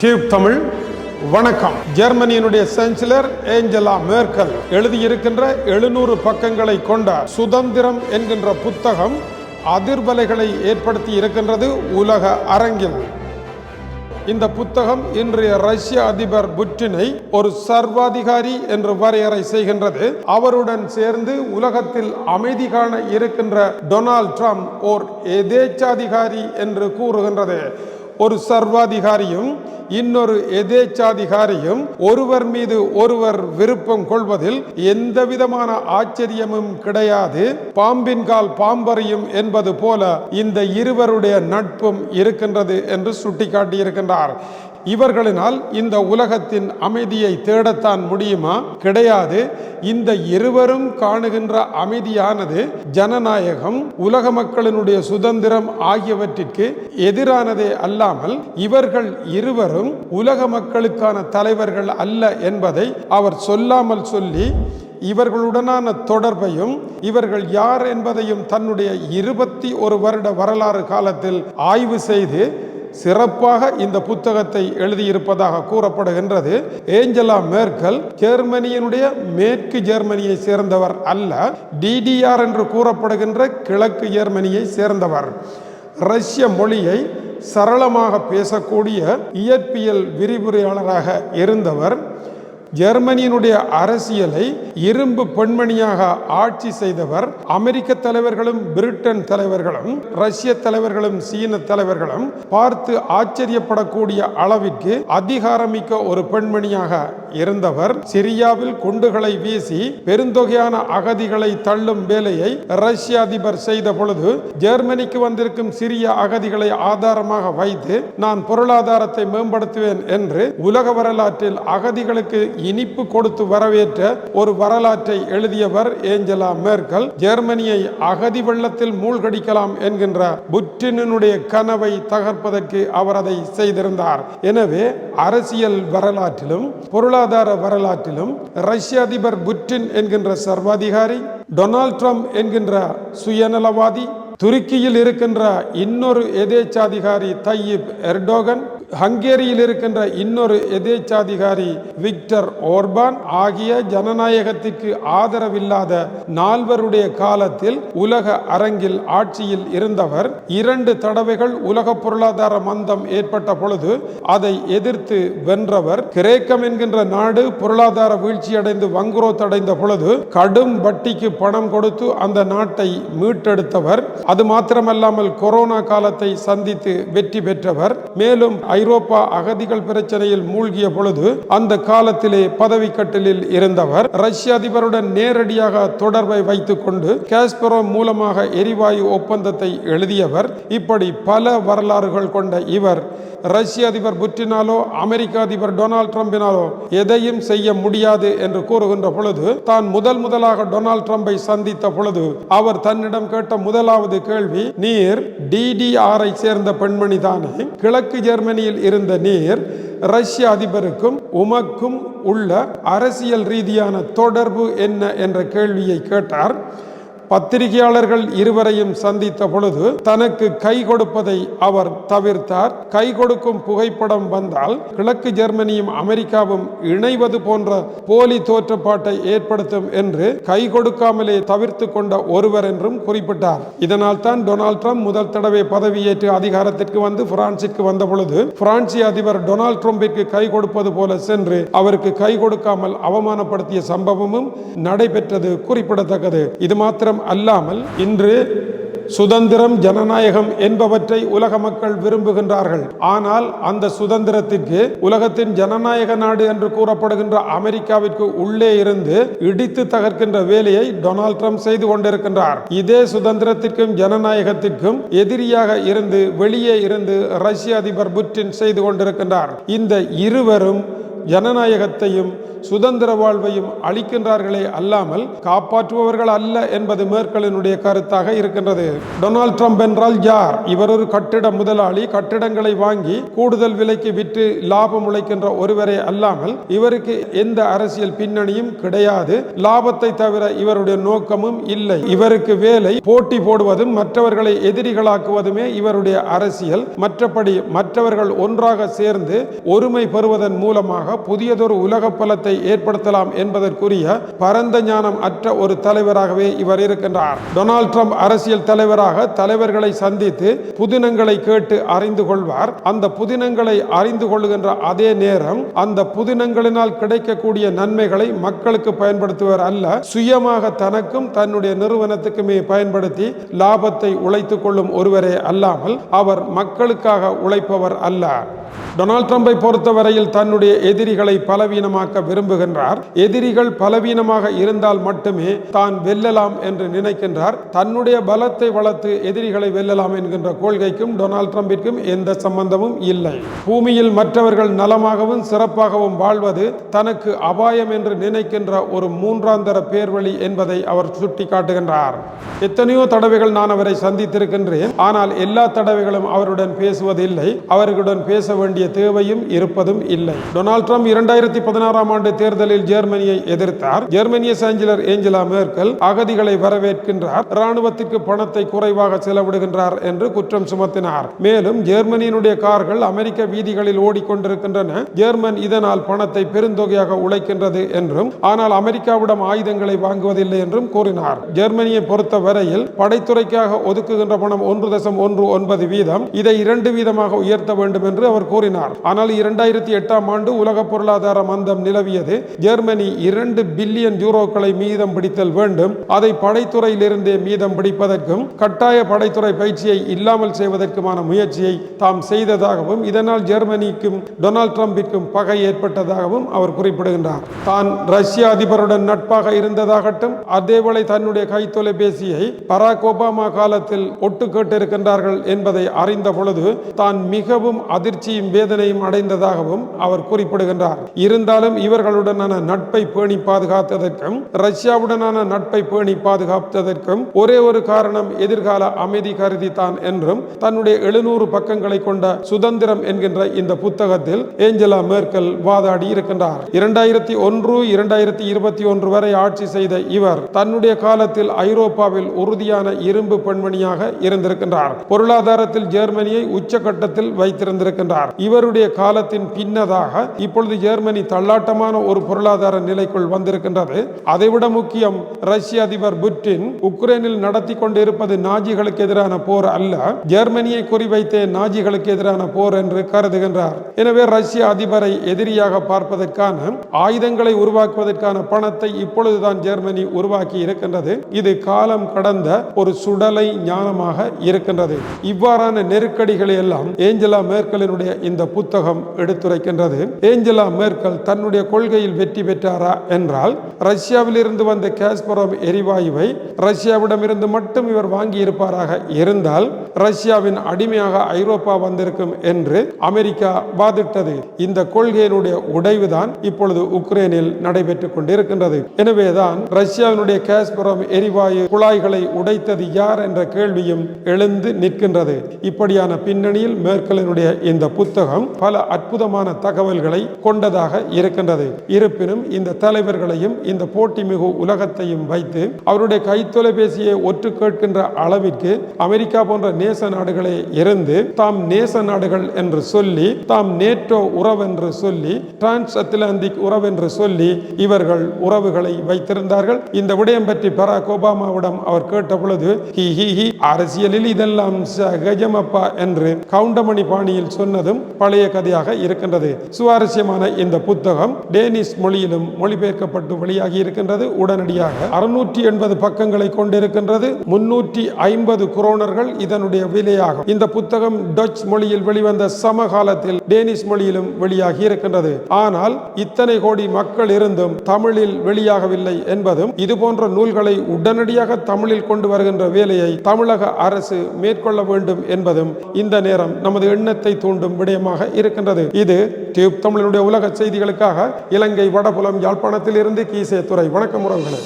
Tube தமிழ் வணக்கம். ஜெர்மனியினுடைய சான்சலர் ஏஞ்சலா மேர்க்கல் எழுதியிருக்கின்ற எழுநூறு பக்கங்களை கொண்ட சுதந்திரம் என்கின்ற புத்தகம் அதிர்வலைகளை ஏற்படுத்தி இருக்கின்றது உலக அரங்கில். இந்த புத்தகம் இன்றைய ரஷ்ய அதிபர் புட்டினை ஒரு சர்வாதிகாரி என்று வரையறை செய்கின்றது. அவருடன் சேர்ந்து உலகத்தில் அமைதி காண இருக்கின்ற டொனால்ட் ட்ரம்ப் ஓர் எதேச்சாதிகாரி என்று கூறுகின்றது. ஒரு சர்வாதிகாரியும் இன்னொரு எதேச்சாதிகாரியும் ஒருவர் மீது ஒருவர் விருப்பம் கொள்வதில் எந்த விதமான ஆச்சரியமும் கிடையாது. பாம்பின் கால் பாம்பறியும் என்பது போல இந்த இருவருடைய நட்பும் இருக்கின்றது என்று சுட்டிக்காட்டியிருக்கின்றார். இவர்களினால் இந்த உலகத்தின் அமைதியை தேடத்தான் முடியுமா? கிடையாது. இந்த இருவரும் காணுகின்ற அமைதியானது ஜனநாயகம் உலக மக்களினுடைய சுதந்திரம் ஆகியவற்றிற்கு எதிரானதே அல்லாமல் இவர்கள் இருவரும் உலக மக்களுக்கான தலைவர்கள் அல்ல என்பதை அவர் சொல்லாமல் சொல்லி இவர்களுடனான தொடர்பையும் இவர்கள் யார் என்பதையும் தன்னுடைய இருபத்தி ஒரு வருட வரலாறு காலத்தில் ஆய்வு செய்து சிறப்பாக இந்த புத்தகத்தை எழுதியிருப்பதாக கூறப்படுகின்றது. ஏஞ்சலா மேர்க்கல் ஜெர்மனியினுடைய மேற்கு ஜெர்மனியை சேர்ந்தவர் அல்ல டிடிஆர் என்று கூறப்படுகின்ற கிழக்கு ஜெர்மனியை சேர்ந்தவர். ரஷ்ய மொழியை சரளமாக பேசக்கூடிய இயற்பியல் விரிவுரையாளராக இருந்தவர். ஜெர்மனியினுடைய அரசியலை இரும்பு பெண்மணியாக ஆட்சி செய்தவர் அமெரிக்க தலைவர்களும் பிரிட்டன் தலைவர்களும் ரஷ்ய தலைவர்களும் சீன தலைவர்களும் பார்த்து ஆச்சரியப்படக்கூடிய அளவிற்கு அதிகாரமிக்க ஒரு பெண்மணியாக இருந்தவர். சிரியாவில் குண்டுகளை வீசி பெருந்தொகையான அகதிகளை தள்ளும் வேலையை ரஷ்ய அதிபர் செய்த பொழுது ஜெர்மனிக்கு வந்திருக்கும் சிறிய அகதிகளை ஆதாரமாக வைத்து நான் பொருளாதாரத்தை மேம்படுத்துவேன் என்று உலக வரலாற்றில் அகதிகளுக்கு இனிப்பு கொடுத்து வரவேற்ற ஒரு வரலாற்றை எழுதியவர் ஏஞ்சலா மேர்க்கல் ஜெர்மனியை அகதி வெள்ளத்தில் மூழ்கடிக்கலாம் என்கின்ற புட்டினுடைய கனவை தகர்ப்பதற்கு அவர் அதை செய்திருந்தார். எனவே அரசியல் வரலாற்றிலும் பொருளாதார வரலாற்றிலும் ரஷ்ய அதிபர் புட்டின் என்கின்ற சர்வாதிகாரி டொனால்ட் ட்ரம்ப் என்கின்ற சுயநலவாதி துருக்கியில் இருக்கின்ற இன்னொரு எதேச்சாதிகாரி தையிப் எர்டோகன் ஹங்கேரியில் இருக்கின்ற இன்னொரு எதேச்சாதிகாரி விக்டர் ஓர்பான் ஆகிய ஜனநாயகத்திற்கு ஆதரவில்லாத நால்வருடைய காலத்தில் உலக அரங்கில் ஆட்சியில் இருந்தவர் இரண்டு தடவைகள் உலக பொருளாதார மந்தம் ஏற்பட்ட பொழுது அதை எதிர்த்து வென்றவர் கிரேக்கம் என்கின்ற நாடு பொருளாதார வீழ்ச்சியடைந்து வங்குரோத்தடைந்த பொழுது கடும் வட்டிக்கு பணம் கொடுத்து அந்த நாட்டை மீட்டெடுத்தவர். அது மாத்திரமல்லாமல் கொரோனா காலத்தை சந்தித்து வெற்றி பெற்றவர். மேலும் ஐரோப்பா அகதிகள் பிரச்சனையில் மூழ்கிய பொழுது அந்த காலத்திலே பதவி கட்டிலில் இருந்தவர் ரஷ்ய அதிபருடன் நேரடியாக தொடர்பை வைத்துக் கொண்டு காஸ்பரோ மூலமாக எரிவாயு ஒப்பந்தத்தை எழுதியவர். இப்படி பல வரலாறுகள் கொண்ட இவர் ரஷ்ய அதிபர் புட்டினாலோ அமெரிக்க அதிபர் டொனால்ட் ட்ரம்பினாலோ எதையும் செய்ய முடியாது என்று கூறுகின்ற பொழுது தான் முதல் முதலாக டொனால்ட் ட்ரம்பை சந்தித்த பொழுது அவர் தன்னிடம் கேட்ட முதலாவது கேள்வி நீர் டிடிஆரை சேர்ந்த பெண்மணி தானே கிழக்கு ஜெர்மனி ஜெர்மனியில் இருந்த நீர் ரஷ்ய அதிபருக்கும் உமக்கும் உள்ள அரசியல் ரீதியான தொடர்பு என்ன என்ற கேள்வியை கேட்டார். பத்திரிகையாளர்கள் இருவரையும் சந்தித்த பொழுது தனக்கு கை கொடுப்பதை அவர் தவிர்த்தார். கை கொடுக்கும் புகைப்படம் வந்தால் கிழக்கு ஜெர்மனியும் அமெரிக்காவும் இணைவது போன்ற போலி தோற்றப்பாட்டை ஏற்படுத்தும் என்று கை கொடுக்காமலே தவிர்த்து கொண்ட ஒருவர் என்றும் குறிப்பிட்டார். இதனால் தான் டொனால்ட் ட்ரம்ப் முதல் தடவை பதவியேற்று அதிகாரத்திற்கு வந்து பிரான்சிற்கு வந்த பொழுது பிரான்சிய அதிபர் டொனால்ட் ட்ரம்பிற்கு கை கொடுப்பது போல சென்று அவருக்கு கை கொடுக்காமல் அவமானப்படுத்திய சம்பவமும் நடைபெற்றது குறிப்பிடத்தக்கது. இது மாத்திரம் அல்லாமல் இன்று சுதந்திரம் ஜனநாயகம் என்பவற்றை உலக மக்கள் விரும்புகின்றார்கள். ஆனால் அந்த சுதந்திரத்திற்கு உலகத்தின் ஜனநாயக நாடு என்று கூறப்படுகின்ற அமெரிக்காவிற்கு உள்ளே இருந்து இடித்து தகர்க்கின்ற வேலையை டொனால்ட் ட்ரம்ப் செய்து கொண்டிருக்கின்றார். இதே சுதந்திரத்திற்கும் ஜனநாயகத்திற்கும் எதிரியாக இருந்து வெளியே இருந்து ரஷ்ய அதிபர் புட்டின் செய்து கொண்டிருக்கின்றார். இந்த இருவரும் ஜனநாயகத்தையும் சுதந்திர வாழ்வையும் அளிக்கின்றார்களே அல்லாமல் காப்பாற்றுபவர்கள் அல்ல என்பது மேற்கலினுடைய கருத்தாக இருக்கின்றது. டொனால்ட் ட்ரம்ப் என்றால் யார்? இவர் ஒரு கட்டிட முதலாளி கட்டிடங்களை வாங்கி கூடுதல் விலைக்கு விற்று லாபம் உழைக்கின்ற ஒருவரே அல்லாமல் இவருக்கு எந்த அரசியல் பின்னணியும் கிடையாது. லாபத்தை தவிர இவருடைய நோக்கமும் இல்லை. இவருக்கு வேலை போட்டி போடுவதும் மற்றவர்களை எதிரிகளாக்குவதுமே இவருடைய அரசியல். மற்றபடி மற்றவர்கள் ஒன்றாக சேர்ந்து ஒருமை பெறுவதன் மூலமாக புதியதொரு உலக பலத்தை ஏற்படுத்தலாம் என்பதற்குரிய பரந்த ஞானம் அற்ற ஒரு தலைவராகவே இவர் இருக்கின்றார். டொனால்ட் ட்ரம்ப் அரசியல் தலைவராக தலைவர்களை சந்தித்து புதினங்களை கேட்டு அறிந்து கொள்வார். அந்த புதினங்களை அறிந்து கொள்கின்ற அதே நேரம் அந்த புதினங்களினால் கிடைக்கக்கூடிய நன்மைகளை மக்களுக்கு பயன்படுத்துவர் அல்ல சுயமாக தனக்கும் தன்னுடைய நிறுவனத்துக்குமே பயன்படுத்தி லாபத்தை உழைத்துக் கொள்ளும் ஒருவரே அல்லாமல் அவர் மக்களுக்காக உழைப்பவர் அல்ல. டொனால்ட் ட்ரம்பை பொறுத்தவரையில் தன்னுடைய எதிரிகளை பலவீனமாக்க விரும்புகின்றார். எதிரிகள் பலவீனமாக இருந்தால் மட்டுமே தான் வெல்லலாம் என்று நினைக்கின்றார். தன்னுடைய பலத்தை வளர்த்து எதிரிகளை வெல்லலாம் என்கின்ற கொள்கைக்கும் டொனால்ட் ட்ரம்பிற்கும் எந்த சம்பந்தமும் இல்லை. பூமியில் மற்றவர்கள் நலமாகவும் சிறப்பாகவும் வாழ்வது தனக்கு அபாயம் என்று நினைக்கின்ற ஒரு மூன்றாந்தர பேர்வழி என்பதை அவர் சுட்டிக்காட்டுகின்றார். எத்தனையோ தடவைகள் நான் அவரை சந்தித்திருக்கின்றேன். ஆனால் எல்லா தடவைகளும் அவருடன் பேசுவதில்லை. அவர்களுடன் பேச வேண்டிய தேவையும் இருப்பதும் இல்லை. டொனால்ட் ட்ரம்ப் இரண்டாயிரத்தி பதினாறாம் ஆண்டு தேர்தலில் ஜெர்மனியை எதிர்த்தார். ஜெர்மனிய சாஞ்சலர் ஏஞ்சலா மேர்க்கல் அகதிகளை வரவேற்கின்றார். ராணுவத்திற்கு பணத்தை குறைவாக செலவிடுகின்றார் என்று குற்றம் சுமத்தினார். மேலும் ஜெர்மனியினுடைய கார்கள் அமெரிக்க வீதிகளில் ஓடிக்கொண்டிருக்கின்றன. ஜெர்மன் இதனால் பணத்தை பெருந்தொகையாக உழைக்கின்றது என்றும் ஆனால் அமெரிக்காவிடம் ஆயுதங்களை வாங்குவதில்லை என்றும் கூறினார். ஜெர்மனியை பொறுத்த வரையில் படைத்துறைக்காக ஒதுக்குகின்ற பணம் ஒன்று தசம் ஒன்று ஒன்பது வீதம் இதை இரண்டு வீதமாக உயர்த்த வேண்டும் என்று அவர் கூறினார். ஆனால் இரண்டாயிரத்தி எட்டாம் ஆண்டு உலக பொருளாதார மந்தம் நிலவியது. ஜெர்மனி இரண்டு பில்லியன் யூரோக்களை மீதம் பிடித்தல் வேண்டும். அதை படைத்துறையிலிருந்தே மீதம் பிடிப்பதற்கும் கட்டாய படைத்துறை பயிற்சியை இல்லாமல் செய்வதற்குமான முயற்சியை தாம் செய்ததாகவும் இதனால் ஜெர்மனிக்கும் டொனால்ட் ட்ரம்பிற்கும் பகை ஏற்பட்டதாகவும் அவர் குறிப்பிடுகின்றார். தான் ரஷ்ய அதிபருடன் நட்பாக இருந்ததாகட்டும் அதேவேளை தன்னுடைய கைத்தொலைபேசியை பராக் ஒபாமா காலத்தில் ஒட்டு கேட்டிருக்கின்றார்கள் என்பதை அறிந்த பொழுது தான் மிகவும் அதிர்ச்சி வலியும் வேதனையும் அடைந்ததாகவும் அவர் குறிப்பிடுகின்றார். இருந்தாலும் இவர்களுடனான நட்பை பேணி பாதுகாத்ததற்கும் ரஷ்யாவுடனான நட்பை பேணி பாதுகாத்ததற்கும் ஒரே ஒரு காரணம் எதிர்கால அமைதி கருதி தான் என்றும் தன்னுடைய எழுநூறு பக்கங்களை கொண்ட சுதந்திரம் என்கின்ற இந்த புத்தகத்தில் ஏஞ்சலா மேர்க்கல் வாதாடி இருக்கின்றார். இரண்டாயிரத்தி ஒன்று இரண்டாயிரத்தி இருபத்தி ஒன்று வரை ஆட்சி செய்த இவர் தன்னுடைய காலத்தில் ஐரோப்பாவில் உறுதியான இரும்பு பெண்மணியாக இருந்திருக்கின்றார். பொருளாதாரத்தில் ஜெர்மனியை உச்சகட்டத்தில் வைத்திருந்திருக்கின்றார். இவருடைய காலத்தின் பின்னதாக இப்பொழுது ஜெர்மனி தள்ளாட்டமான ஒரு பொருளாதார நிலைக்குள் வந்திருக்கின்றது. அதைவிட முக்கியம் ரஷ்ய அதிபர் புட்டின் உக்ரைனில் நடத்தி கொண்டிருப்பது நாஜிகளுக்கு எதிரான போர் அல்ல. ஜெர்மனியை குறிவைத்தே நாஜிகளுக்கு எதிரான போர் என்று கருதுகின்றார். எனவே ரஷ்ய அதிபரை எதிரியாக பார்ப்பதற்கான ஆயுதங்களை உருவாக்குவதற்கான பணத்தை இப்பொழுதுதான் ஜெர்மனி உருவாக்கி இருக்கின்றது. இது காலம் கடந்த ஒரு சுடலை ஞானமாக இருக்கின்றது. இவ்வாறான நெருக்கடிகளை எல்லாம் ஏஞ்சலா மேர்க்கலினுடைய இந்த புத்தகம் எடுத்துரைக்கின்றது. ஏஞ்சலா மேர்க்கல் தன்னுடைய கொள்கையில் வெற்றி பெற்றாரா என்றால் ரஷ்யாவில் இருந்து வந்த காஸ்பரோம் எரிவாயுவை ரஷ்யாவிடமிருந்து மட்டும் இவர் வாங்கி இருப்பாராக இருந்தால் ரஷ்யாவின் அடிமையாக ஐரோப்பா வந்திருக்கும் என்று அமெரிக்கா வாதிட்டது. இந்த கொள்கையினுடைய உடைவுதான் இப்பொழுது உக்ரைனில் நடைபெற்றுக் கொண்டிருக்கின்றது. எனவேதான் ரஷ்யாவினுடைய காஸ்பரோம் எரிவாயு குழாய்களை உடைத்தது யார் என்ற கேள்வியும் எழுந்து நிற்கின்றது. இப்படியான பின்னணியில் மேற்கலினுடைய இந்த புத்த புத்தகம் பல அற்புதமான தகவல்களை கொண்டதாக இருக்கின்றது. இருப்பினும் இந்த தலைவர்களையும் இந்த போட்டி மிகு உலகத்தையும் வைத்து அவருடைய கைத்தொலைபேசியை ஒற்று கேட்கின்ற அளவிற்கு அமெரிக்கா போன்ற நேச நாடுகளே இருந்து தாம் நேச நாடுகள் என்று சொல்லி தாம் நேட்டோ உறவென்று சொல்லி டிரான்ஸ் அத்லாந்திக் உறவென்று சொல்லி இவர்கள் உறவுகளை வைத்திருந்தார்கள். இந்த விடயம் பற்றி பராக் ஒபாமாவிடம் அவர் கேட்ட பொழுது ஹி ஹி ஹி அரசியலில் இதெல்லாம் சகஜமப்பா என்று கவுண்டமணி பாணியில் சொன்னதும் பழைய கதையாக இருக்கின்றது. சுவாரஸ்யமான இந்த புத்தகம் டேனிஷ் மொழியிலும் மொழிபெயர்க்கப்பட்டு வெளியாகி இருக்கின்றது. உடனடியாக அறுநூற்றி எண்பது பக்கங்களை கொண்டிருக்கின்றது. முன்னூற்றி ஐம்பது குரோனர்கள் இதனுடைய விலையாகும். இந்த புத்தகம் டச் மொழியில் வெளிவந்த சமகாலத்தில் டேனிஷ் மொழியிலும் வெளியாகி இருக்கின்றது. ஆனால் இத்தனை கோடி மக்கள் இருந்தும் தமிழில் வெளியாகவில்லை என்பதும் இதுபோன்ற நூல்களை உடனடியாக தமிழில் கொண்டு வருகின்ற வேலையை தமிழக அரசு மேற்கொள்ள வேண்டும் என்பதும் இந்த நேரம் நமது எண்ணத்தை தூண்டும் விடயமாக இருக்கின்றது. இது டியூப் தமிழனுடைய உலக செய்திகளுக்காக இலங்கை வடபுலம் யாழ்ப்பாணத்தில் இருந்து கீசே துறை வணக்கம் உறவுகளே.